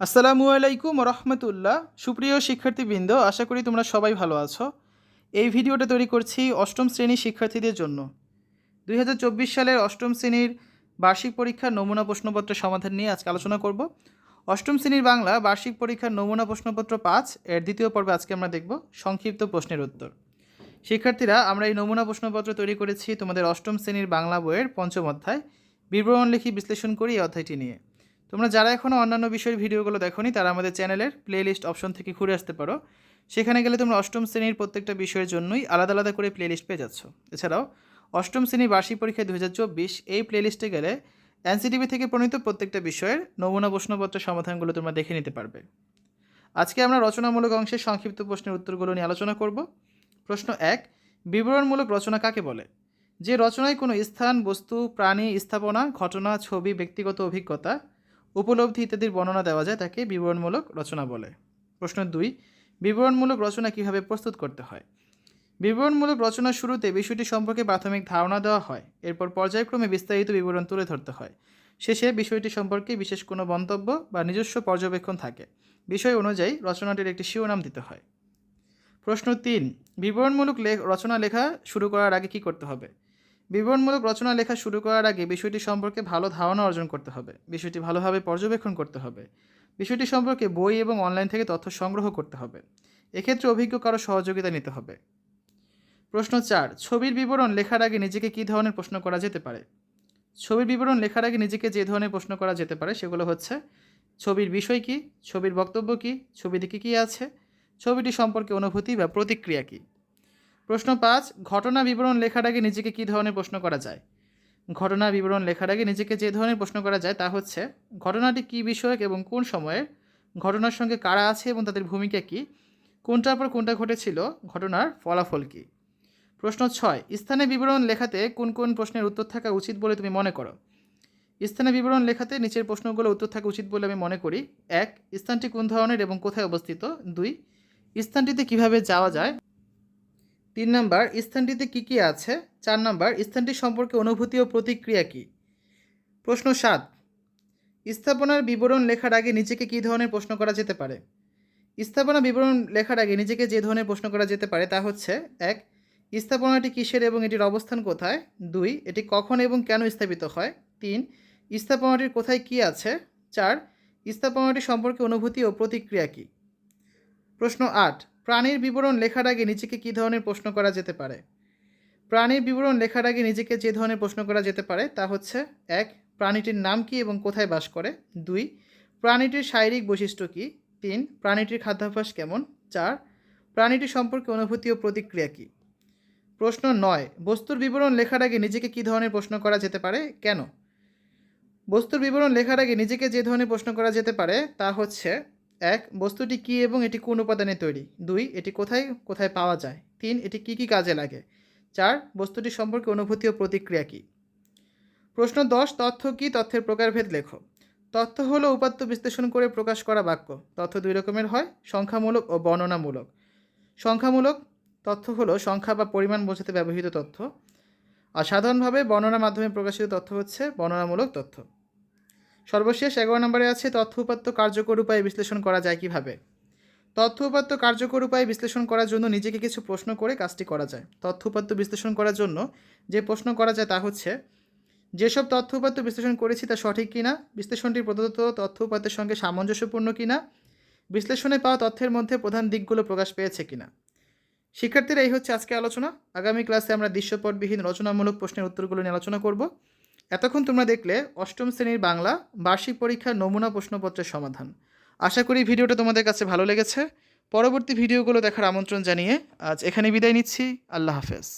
আসসালামু আলাইকুম রহমতুল্লাহ। সুপ্রিয় শিক্ষার্থীবৃন্দ, আশা করি তোমরা সবাই ভালো আছো। এই ভিডিওটা তৈরি করছি অষ্টম শ্রেণির শিক্ষার্থীদের জন্য। দুই হাজার চব্বিশ সালের অষ্টম শ্রেণির বার্ষিক পরীক্ষার নমুনা প্রশ্নপত্র সমাধান নিয়ে আজকে আলোচনা করব। অষ্টম শ্রেণির বাংলা বার্ষিক পরীক্ষার নমুনা প্রশ্নপত্র পাঁচ, এর দ্বিতীয় পর্বে আজকে আমরা দেখব সংক্ষিপ্ত প্রশ্নের উত্তর। শিক্ষার্থীরা, আমরা এই নমুনা প্রশ্নপত্র তৈরি করেছি তোমাদের অষ্টম শ্রেণির বাংলা বইয়ের পঞ্চম অধ্যায়। বিবরণ লিখি বিশ্লেষণ করি এই অধ্যায়টি নিয়ে। তোমরা যারা এখনও অন্যান্য বিষয়ের ভিডিওগুলো দেখোনি, তারা আমাদের চ্যানেলের প্লেলিস্ট অপশন থেকে ঘুরে আসতে পারো। সেখানে গেলে তোমরা অষ্টম শ্রেণির প্রত্যেকটা বিষয়ের জন্যই আলাদা আলাদা করে প্লেলিস্ট পেয়ে যাচ্ছ। এছাড়াও, অষ্টম শ্রেণির বার্ষিক পরীক্ষা দু হাজার চব্বিশ, এই প্লেলিস্টে গেলে এনসিটিভি থেকে প্রণীত প্রত্যেকটা বিষয়ের নমুনা প্রশ্নপত্রের সমাধানগুলো তোমরা দেখে নিতে পারবে। আজকে আমরা রচনামূলক অংশের সংক্ষিপ্ত প্রশ্নের উত্তরগুলো নিয়ে আলোচনা করব। প্রশ্ন এক, বিবরণমূলক রচনা কাকে বলে? যে রচনায় কোনো স্থান, বস্তু, প্রাণী, স্থাপনা, ঘটনা, ছবি, ব্যক্তিগত অভিজ্ঞতা উপলব্ধি ইত্যাদির বর্ণনা দেওয়া যায় তাকে বিবরণমূলক রচনা বলে। প্রশ্ন দুই, বিবরণমূলক রচনা কীভাবে প্রস্তুত করতে হয়? বিবরণমূলক রচনার শুরুতে বিষয়টি সম্পর্কে প্রাথমিক ধারণা দেওয়া হয়, এরপর পর্যায়ক্রমে বিস্তারিত বিবরণ তুলে ধরতে হয়। শেষে বিষয়টি সম্পর্কে বিশেষ কোনো মন্তব্য বা নিজস্ব পর্যবেক্ষণ থাকে। বিষয় অনুযায়ী রচনাটির একটি শিরোনাম দিতে হয়। প্রশ্ন তিন, বিবরণমূলক রচনা লেখা শুরু করার আগে কী করতে হবে? বিবরণমূলক রচনা লেখা শুরু করার আগে বিষয়টি সম্পর্কে ভালো ধারণা অর্জন করতে হবে। বিষয়টি ভালোভাবে পর্যবেক্ষণ করতে হবে। বিষয়টি সম্পর্কে বই এবং অনলাইন থেকে তথ্য সংগ্রহ করতে হবে। এক্ষেত্রে অভিজ্ঞ কারও সহযোগিতা নিতে হবে। প্রশ্ন চার, ছবির বিবরণ লেখার আগে নিজেকে কী ধরনের প্রশ্ন করা যেতে পারে? ছবির বিবরণ লেখার আগে নিজেকে যে ধরনের প্রশ্ন করা যেতে পারে সেগুলো হচ্ছে, ছবির বিষয় কী, ছবির বক্তব্য কী ছবি দিকে কী আছে, ছবিটি সম্পর্কে অনুভূতি বা প্রতিক্রিয়া কী? প্রশ্ন পাঁচ, ঘটনা বিবরণ লেখার আগে নিজেকে কী ধরনের প্রশ্ন করা যায়? ঘটনা বিবরণ লেখার আগে নিজেকে যে ধরনের প্রশ্ন করা যায় তা হচ্ছে, ঘটনাটি কী বিষয়ক এবং কোন সময়ের? ঘটনার সঙ্গে কারা আছে এবং তাদের ভূমিকা কী? কোনটার পর কোনটা ঘটেছিল? ঘটনার ফলাফল কী? প্রশ্ন ছয়, স্থানে বিবরণ লেখাতে কোন কোন প্রশ্নের উত্তর থাকা উচিত বলে তুমি মনে করো? স্থানে বিবরণ লেখাতে নিচের প্রশ্নগুলো উত্তর থাকা উচিত বলে আমি মনে করি। এক, স্থানটি কোন ধরনের এবং কোথায় অবস্থিত? দুই, স্থানটিতে কীভাবে যাওয়া যায়? তিন নম্বর, স্থানটিতে কী কী আছে? চার নম্বর, স্থানটি সম্পর্কে অনুভূতি ও প্রতিক্রিয়া কী? প্রশ্ন সাত, স্থাপনার বিবরণ লেখার আগে নিজেকে কী ধরনের প্রশ্ন করা যেতে পারে? স্থাপনা বিবরণ লেখার আগে নিজেকে যে ধরনের প্রশ্ন করা যেতে পারে তা হচ্ছে, এক, স্থাপনাটি কিসের এবং এটির অবস্থান কোথায়? দুই, এটি কখন এবং কেন স্থাপিত হয়? তিন, স্থাপনাটির কোথায় কী আছে? চার, স্থাপনাটি সম্পর্কে অনুভূতি ও প্রতিক্রিয়া কী? প্রশ্ন আট প্রাণীর বিবরণ লেখার আগে নিজেকে কী ধরনের প্রশ্ন করা যেতে পারে? প্রাণীর বিবরণ লেখার আগে নিজেকে যে ধরনের প্রশ্ন করা যেতে পারে তা হচ্ছে, এক, প্রাণীটির নাম কী এবং কোথায় বাস করে? দুই, প্রাণীটির শারীরিক বৈশিষ্ট্য কী? তিন, প্রাণীটির খাদ্যাভ্যাস কেমন? চার প্রাণীটি সম্পর্কে অনুভূতি ও প্রতিক্রিয়া কী? প্রশ্ন নয়, বস্তুর বিবরণ লেখার আগে নিজেকে কী ধরনের প্রশ্ন করা যেতে পারে? কেন? বস্তুর বিবরণ লেখার আগে নিজেকে যে ধরনের প্রশ্ন করা যেতে পারে তা হচ্ছে এক, বস্তুটি কী এবং এটি কোন উপাদানে তৈরি? দুই, এটি কোথায় কোথায় পাওয়া যায়? তিন, এটি কী কী কাজে লাগে? চার, বস্তুটি সম্পর্কে অনুভূতি ও প্রতিক্রিয়া কী? প্রশ্ন দশ, তথ্য কী তথ্যের প্রকারভেদ লেখো? তথ্য হলো উপাত্ত বিশ্লেষণ করে প্রকাশ করা বাক্য। তথ্য দুই রকমের হয়, সংখ্যামূলক ও বর্ণনামূলক। সংখ্যামূলক তথ্য হলো সংখ্যা বা পরিমাণ বোঝাতে ব্যবহৃত তথ্য। আর সাধারণভাবে বর্ণনার মাধ্যমে প্রকাশিত তথ্য হচ্ছে বর্ণনামূলক তথ্য। সর্বশেষ এগারো নম্বরে আছে তথ্য উপাত্ত কার্যকর উপায়ে বিশ্লেষণ করা যায় কীভাবে? তথ্য উপাত্ত কার্যকর উপায়ে বিশ্লেষণ করার জন্য নিজেকে কিছু প্রশ্ন করে কাজটি করা যায়। তথ্য উপাত্ত বিশ্লেষণ করার জন্য যে প্রশ্ন করা যায় তা হচ্ছে, যেসব তথ্য উপাত্ত বিশ্লেষণ করেছি তা সঠিক কিনা বিশ্লেষণটি প্রদত্ত তথ্য উপাত্তের সঙ্গে সামঞ্জস্যপূর্ণ কিনা, বিশ্লেষণে পাওয়া তথ্যের মধ্যে প্রধান দিকগুলো প্রকাশ পেয়েছে কিনা। শিক্ষার্থীরা, এই হচ্ছে আজকে আলোচনা। আগামী ক্লাসে আমরা দৃশ্যপটবিহীন রচনামূলক প্রশ্নের উত্তরগুলো নিয়ে আলোচনা করব। এতক্ষণ তোমরা দেখলে অষ্টম শ্রেণির বাংলা বার্ষিক পরীক্ষার নমুনা প্রশ্নপত্রের সমাধান। আশা করি ভিডিওটা তোমাদের কাছে ভালো লেগেছে। পরবর্তী ভিডিওগুলো দেখার আমন্ত্রণ জানিয়ে আজ এখানে বিদায় নিচ্ছি। আল্লাহ হাফেজ।